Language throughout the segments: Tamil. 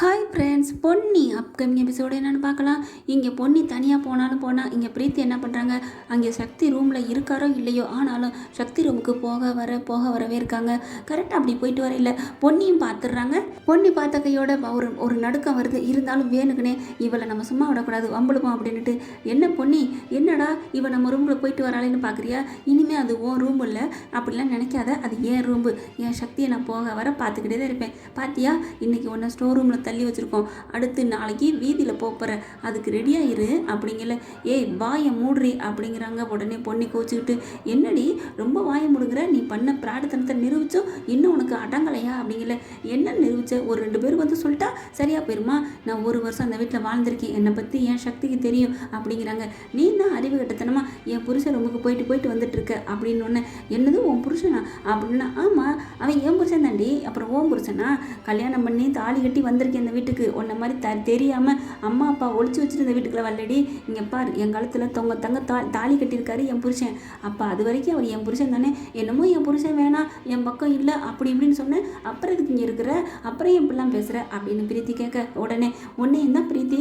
Hi friends Ponni upcoming episode என்னென்னு பார்க்கலாம். இங்கே பொன்னி தனியாக போனாலும் போனால் இங்கே பிரீத்தி என்ன பண்ணுறாங்க அங்கே சக்தி ரூமில் இருக்காரோ இல்லையோ ஆனாலும் சக்தி ரூமுக்கு போக வர போக வரவே இருக்காங்க. கரெக்டாக அப்படி போயிட்டு வர இல்லை. பொன்னியும் பார்த்துடுறாங்க. பொன்னி பார்த்த கையோட ஒரு ஒரு நடுக்கம் வருது. இருந்தாலும் வேணுக்குனே இவளை நம்ம சும்மா விடக்கூடாது வம்பளுப்போம் அப்படின்ட்டு என்ன பொன்னி? என்னடா இவள் நம்ம ரூமில் போயிட்டு வராளேன்னு பார்க்குறியா? இனிமேல் அது ஓ ரூம் இல்லை. அப்படிலாம் நினைக்காத. அது ஏன் ரூம்பு என் சக்தியை நான் போக வர பார்த்துக்கிட்டே தான் இருப்பேன். பார்த்தியா இன்றைக்கி ஒன்று ஸ்டோர் ரூமில் தள்ளி வச்சுருக்கோம். அடுத்து நாளைக்கு வீதியில் போகிற அதுக்கு ரெடியாக இரு. அப்படிங்கல ஏய் வாயை மூடுறி அப்படிங்கிறாங்க. உடனே பொண்ணி கோச்சிக்கிட்டு என்னடி ரொம்ப வாயை முடுங்குற நீ பண்ண பிராடத்தனத்தை நிரூபிச்சோ? இன்னும் உனக்கு அடங்கலையா? அப்படிங்கல என்ன நிரூபிச்ச? ஒரு ரெண்டு பேர் வந்து சொல்லிட்டா சரியாக போயிருமா? நான் ஒரு வருஷம் அந்த வீட்டில் வாழ்ந்திருக்கேன். என்னை பற்றி என் சக்திக்கு தெரியும் அப்படிங்கிறாங்க. நீ தான் அறிவு கட்டத்தனமா என் புருஷன் ரொம்ப போயிட்டு போயிட்டு வந்துட்டு இருக்க அப்படின்னு ஒன்று என்னது உன் புருஷனா? அப்படின்னா ஆமாம் அவன் என் புருஷன் தாண்டி அப்புறம் ஓன் புருஷனா? கல்யாணம் பண்ணி தாலி கட்டி வந்திருக்கேன். இந்த வீட்டுக்கு. உன்ன மாதிரி த தெரியாமல் அம்மா அப்பா ஒழிச்சு வச்சுருந்த வீட்டுக்குள்ள வரலடி. இங்கே பார் என் காலத்தில் தொங்க தங்க தா தாலி கட்டியிருக்காரு என் புருஷன். அப்போ அது வரைக்கும் அவர் என் புருஷன் தானே. என்னமோ என் புருஷன் வேணாம் என் பக்கம் இல்லை அப்படி இப்படின்னு சொன்னேன் அப்புறம் இதுக்கு இங்கே இருக்கிற? அப்புறம் எப்படிலாம் பேசுகிற அப்படின்னு பிரீத்தி கேட்க உடனே உடனே என்ன பிரீத்தி?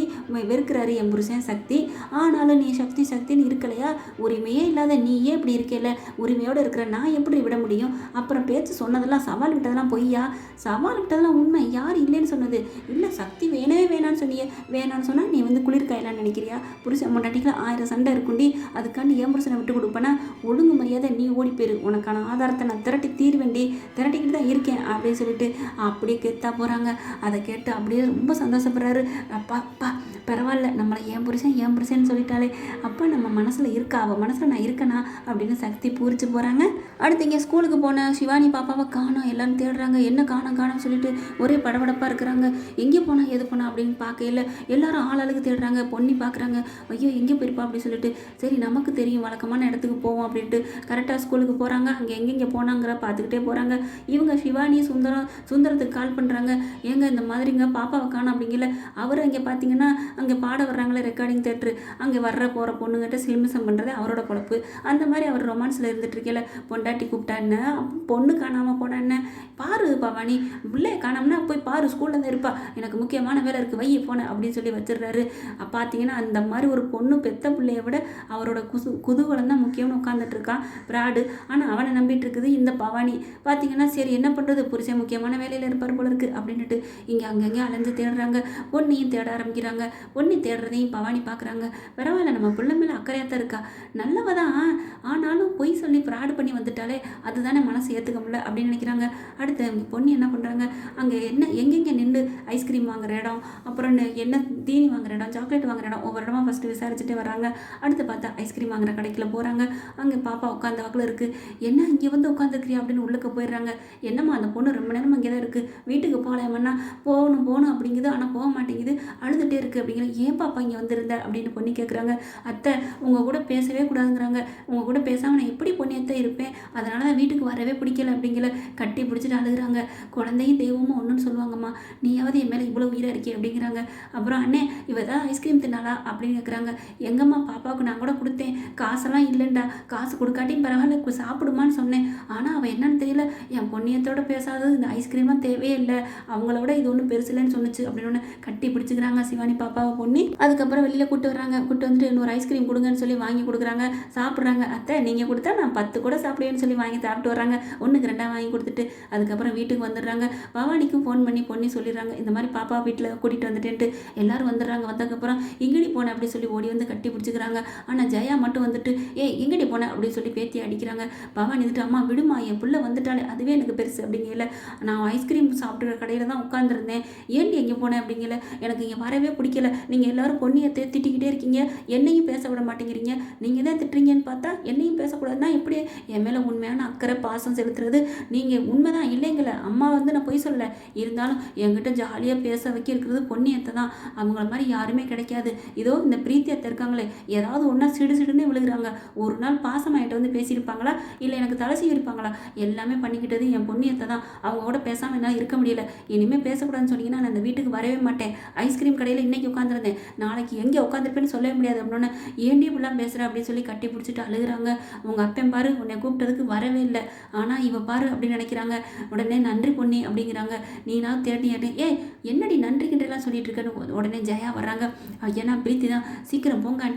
வெறுக்கிறாரு என் புருஷன் சக்தி. ஆனாலும் நீ சக்தி சக்தின்னு இருக்கலையா? உரிமையே இல்லாத நீயே இப்படி இருக்கல உரிமையோடு இருக்கிற நான் எப்படி விட முடியும்? அப்புறம் பேச்சு சொன்னதெல்லாம் சவால் விட்டதெல்லாம் பொய்யா? சவால் விட்டதெல்லாம் உண்மை யார் இல்லைன்னு சொன்னது? இல்லை சக்தி வேணவே வேணான்னு சொன்னீங்க. வேணான்னு சொன்னால் நீ வந்து குளிர்காயெல்லாம் நினைக்கிறியா? புருஷன் முன்னாட்டிக்கு ஆயிரம் சண்டை இருக்குண்டி. அதுக்காண்டி ஏன் புருஷனை விட்டு கொடுப்பேனா? ஒழுங்கு மரியாதை நீ ஓடி போயிரு. உனக்கான ஆதாரத்தை நான் திரட்டி தீர்வேண்டி திரட்டிக்கிட்டு தான் இருக்கேன் அப்படின்னு சொல்லிட்டு அப்படியே கெத்தா போகிறாங்க அதை கேட்டு அப்படியே ரொம்ப சந்தோஷப்படுறாரு. அப்பா அப்பா பரவாயில்ல. நம்மளை ஏன் புருஷன் ஏன் புருஷன்னு சொல்லிட்டாலே. அப்பா நம்ம மனசில் இருக்கா? அவள் மனசில் நான் இருக்கனா? அப்படின்னு சக்தி பூரிச்சு போகிறாங்க அடுத்து இங்கே ஸ்கூலுக்கு போன சிவானி பாப்பாவை காணோம். எல்லாரும் தேடுறாங்க. என்ன காணும் காணோம்னு சொல்லிட்டு ஒரே படபடப்பாக இருக்கிறாங்க. எங்கே போனா எது போனா அப்படின்னு பார்க்கையில எல்லாரும் ஆளாளுக்கு தேடுறாங்க பொண்ணி பார்க்குறாங்க. ஐயோ எங்கே போயிருப்பா அப்படின்னு சொல்லிட்டு சரி நமக்கு தெரியும் வழக்கமான இடத்துக்கு போவோம் அப்படின்ட்டு கரெக்டாக ஸ்கூலுக்கு போகிறாங்க அங்கே எங்கெங்கே போனாங்கிற பார்த்துக்கிட்டே போகிறாங்க இவங்க சிவானி சுந்தரம் சுந்தரத்துக்கு கால் பண்ணுறாங்க ஏங்க இந்த மாதிரிங்க பாப்பாவை காணும் அப்படிங்கல அவர் அங்கே பார்த்தீங்கன்னா அங்கே பாட வர்றாங்களே ரெக்கார்டிங் தேட்ரு அங்கே வர்ற போகிற பொண்ணுங்கிட்ட சில்மிசம் பண்ணுறது அவரோட பொழப்பு. அந்த மாதிரி அவர் ரொமான்ஸில் இருந்துட்டு இருக்கல பொண்டாட்டி கூப்பிட்டா என்ன? பொண்ணு காணாமல் போனா என்ன? பவானி பிள்ளைய காணோம்னா போய் பாரு ஸ்கூலில் இருப்பா. எனக்கு முக்கியமான வேலை இருக்குது வையை போனேன் அப்படின்னு சொல்லி வச்சிடுறாரு. பார்த்தீங்கன்னா அந்த மாதிரி ஒரு பொண்ணு பெத்த பிள்ளைய விட அவரோட குசு குதூகலம் தான் முக்கியம்னு உட்காந்துட்டு இருக்கான் பிராடு. ஆனால் அவனை நம்பிட்டு இருக்குது இந்த பவானி. பார்த்தீங்கன்னா சரி என்ன பண்ணுறது புருஷன் முக்கியமான வேலையில் இருப்பார் போல இருக்குது அப்படின்ட்டு இங்கே அங்கங்கே அலைஞ்சு தேடுறாங்க. பொண்ணையும் தேட ஆரம்பிக்கிறாங்க. பொண்ணி தேடுறதையும் பவானி பார்க்குறாங்க பரவாயில்ல நம்ம பிள்ளை மேலே அக்கறையாக தான் இருக்கா. நல்லவ தான். ஆனாலும் பொய் சொல்லி ஃப்ராடு பண்ணி வந்துட்டாலே அதுதானே மனசு ஏற்றுக்க முடியல அப்படின்னு நினைக்கிறாங்க. அடுத்து பொண்ணு என்ன பண்ணுறாங்க அங்கே என்ன எங்கெங்கே நின்று ஐஸ்கிரீம் வாங்குற இடம் அப்புறம் என்ன தீனி வாங்குற இடம் சாக்லேட் வாங்குற இடம் ஒவ்வொரு இடமா ஃபஸ்ட்டு விசாரிச்சுட்டே வராங்க அடுத்து பார்த்தா ஐஸ்கிரீம் வாங்குற கடைக்கில் போகிறாங்க அங்கே பாப்பா உட்காந்த வாக்கில் இருக்குது என்ன இங்கே வந்து உட்காந்துருக்கிறியா அப்படின்னு உள்ளுக்கு போயிடுறாங்க. என்னம்மா அந்த பொண்ணு ரொம்ப நேரம் இங்கே தான் இருக்குது வீட்டுக்கு போகலாமன்னா போகணும் போகணும் அப்படிங்குது. ஆனால் போக மாட்டேங்குது. அழுதுகிட்டே இருக்குது அப்படிங்கிற ஏன் பாப்பா இங்கே வந்திருந்த அப்படின்னு பொண்ணு கேட்குறாங்க அத்தை உங்கள் கூட பேசவே கூடாதுங்கிறாங்க. உங்கள் கூட பேசாமல் நான் எப்படி பொண்ணியத்தை இருப்பேன்? அதனால தான் வீட்டுக்கு வரவே பிடிக்கல அப்படிங்கிற கட்டி பிடிச்சிட்டு அழுகுறாங்க. குழந்தையும் தெய்வமும் ஒன்றுன்னு சொல்லுவாங்கம்மா. நீயாவது என் மேலே இவ்வளோ உயிராக இருக்கே அப்படிங்கிறாங்க. அப்புறம் அண்ணே இவ தான் ஐஸ்கிரீம் தின்னாளா அப்படின்னு கேட்குறாங்க எங்கம்மா பாப்பாவுக்கு நான் கூட கொடுத்தேன். காசெல்லாம் இல்லைண்டா காசு கொடுக்காட்டியும் பரவாயில்ல சாப்பிடுமான்னு சொன்னேன். ஆனால் அவள் என்னன்னு தெரியல. என் பொண்ணியத்தோட பேசாதது இந்த ஐஸ்கிரீம்லாம் தேவையே இல்லை. அவங்களோட இது ஒன்றும் பெருசு சொன்னிச்சு அப்படின்னு ஒன்று கட்டி பிடிச்சிக்கிறாங்க சிவானி பாப்பாவை பொண்ணி. அதுக்கப்புறம் வெளியில் கூட்டு வராங்க கூட்டு வந்துட்டு இன்னொரு ஐஸ்கிரீம் கொடுங்கன்னு சொல்லி வாங்கி கொடுக்குறாங்க. சாப்பிட்றாங்க. அத்தை நீங்கள் கொடுத்தா நான் பத்து கூட சாப்பிடுவேன்னு சொல்லி வாங்கி சாப்பிட்டு வராங்க ஒன்றுக்கு ரெண்டாக வாங்கி கொடுத்துட்டு அதுக்கப்புறம் வீட்டுக்கு வந்துடுறாங்க. பவானிக்கும் ஃபோன் பண்ணி பொண்ணி சொல்லிடுறாங்க இந்த மாதிரி பாப்பா வீட்டில் கூட்டிகிட்டு வந்துட்டேன்ட்டு எல்லாரும் வந்துடுறாங்க. வந்ததுக்கப்புறம் எங்கடி போனேன் அப்படின்னு சொல்லி ஓடி வந்து கட்டி பிடிச்சிக்கிறாங்க. ஆனால் ஜெயா மட்டும் வந்துட்டு ஏய் எங்கடி போனேன் அப்படின்னு சொல்லி பேத்தி அடிக்கிறாங்க. பவானி வந்துட்டு அம்மா விடுமா என் பிள்ளை வந்துட்டாலே அதுவே எனக்கு பெருசு. அப்படிங்கல நான் ஐஸ்கிரீம் சாப்பிட்ற கடையில் தான் உட்காந்துருந்தேன் ஏன்டி எங்கே போனேன் அப்படிங்கல எனக்கு இங்கே வரவே பிடிக்கல. நீங்கள் எல்லாரும் பொண்ணியத்தை திட்டிக்கிட்டே இருக்கீங்க. என்னையும் பேச விட மாட்டேங்கிறீங்க. நீங்கள் தான் திட்டுறீங்கன்னு பார்த்தா என்னையும் பேசக்கூடாதுன்னா எப்படி? என் மேலே உண்மையான அக்கறை பாசம் செலுத்துறது. நீங்கள் உண்மைதான் இல்லைங்கள அம்மா வந்து நான் பொய் சொல்லலை இருந்தாலும் என்கிட்ட ஜாலியாக பேச வைக்க இருக்கிறது பொன்னியத்தை தான். அவங்கள மாதிரி யாருமே கிடைக்காது. இதோ இந்த பிரீத்தியத்தை இருக்காங்களே. ஏதாவது ஒன்றா சிடு சிடுன்னு விழுகிறாங்க. ஒரு நாள் பாசமாயிட்ட வந்து பேசியிருப்பாங்களா? இல்லை எனக்கு தலை இருப்பாங்களா எல்லாமே பண்ணிக்கிட்டது என் பொன்னியத்தை தான். அவங்க கூட பேசாமல் என்னால் இருக்க முடியல. இனிமேல் பேசக்கூடாதுன்னு சொன்னீங்கன்னா நான் அந்த வீட்டுக்கு வரவே மாட்டேன். ஐஸ்கிரீம் கடையில் இன்றைக்கி உட்காந்துருந்தேன் நாளைக்கு எங்கே உட்காந்துருப்பேன்னு சொல்லவே முடியாது. அப்படின்னு ஏண்டி இப்படிலாம் பேசுகிற அப்படின்னு சொல்லி கட்டி பிடிச்சிட்டு அழுகுறாங்க. உங்கள் அப்பன் பாரு உன்னை கூப்பிட்டதுக்கு வரவே இல்லை. ஆனால் இவ பாரு அப்படின்னு நினைக்கிறாங்க. உடனே நன்றி பொண்ணி அப்படிங்கிறாங்க. நீனா தேடி ஏ என்னடி நன்றி சொல்லிட்டு இருக்கேன்னு உடனே ஜெயா வர்றாங்க. ஏன்னா பிரீத்தி தான். சீக்கிரம் போங்க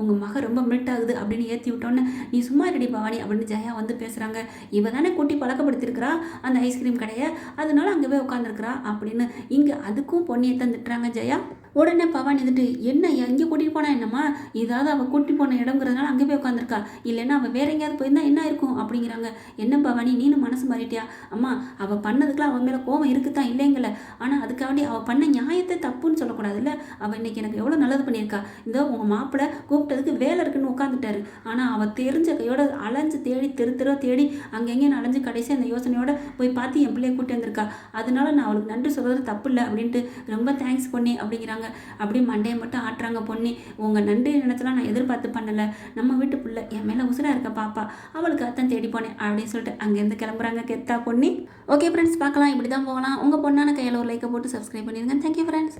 உங்கள் மக ரொம்ப மில்ட் ஆகுது அப்படின்னு ஏற்றி விட்டோன்னே நீ சும்மா ரெடி பவானி அப்படின்னு ஜெயா வந்து பேசுகிறாங்க இவ தானே கூட்டி பழக்கப்படுத்திருக்கிறா அந்த ஐஸ்கிரீம் கடையை. அதனால அங்கே போய் உட்காந்துருக்குறா அப்படின்னு இங்கே அதுக்கும் பொன்னியை தந்துட்டுறாங்க ஜெயா. உடனே பவானி இருந்துட்டு என்ன எங்கே கூட்டிகிட்டு போனா என்னம்மா? இதாவது அவள் கூட்டி போன இடங்கிறதுனால அங்கே போய் உட்காந்துருக்கா இல்லைன்னா அவள் வேற எங்கேயாவது போயிருந்தா என்ன இருக்கும்? அப்படிங்கிறாங்க. என்ன பவானி நீனு மனசு மாறிட்டியா? அம்மா அவள் பண்ணதுக்கெல்லாம் அவன் மேலே கோவம் இருக்குதான் இல்லைங்கள ஆனால் அதுக்காண்டி அவள் பண்ண நியாயத்தை தப்புன்னு சொல்லக்கூடாதுல்ல. அவள் இன்னைக்கு எனக்கு எவ்வளோ நல்லது பண்ணியிருக்கா. இந்த உங்கள் மாப்பிள்ளை கூப்பிட்டதுக்கு வேலை இருக்குன்னு உட்காந்துட்டாரு ஆனால் அவள் தெரிஞ்ச கையோட அலைஞ்சு தேடி தெரு தெருவா தேடி அங்கங்கேயும் அலைஞ்சு கடைசி அந்த யோசனையோட போய் பார்த்து என் பிள்ளைய கூட்டி வந்திருக்கா. அதனால நான் அவளுக்கு நன்றி சொல்கிறது தப்பு இல்லை அப்படின்ட்டு ரொம்ப தேங்க்ஸ் பண்ணி அப்படிங்கிறாங்க. அப்படியே மண்டையை மட்டும் ஆட்டுறாங்க பொன்னி. உங்கள் நன்றி நினைச்சலாம் நான் எதிர்பார்த்து பண்ணலை. நம்ம வீட்டு பிள்ளை என் மேலே உசுராக இருக்க பாப்பா. அவளுக்கு அத்தான் தேடி போனேன் அப்படின்னு சொல்லிட்டு அங்கேருந்து கிளம்புறாங்க கெத்தா பொன்னி. ஓகே ஃப்ரெண்ட்ஸ் பார்க்கலாம். இப்படி தான் போகலாம். உங்கள் பொண்ணான கையில் ஒரு லைக்கை போட்டு சப்ஸ்கிரைப் பண்ணிடுங்க தேங்க்யூ ஃப்ரெண்ட்ஸ்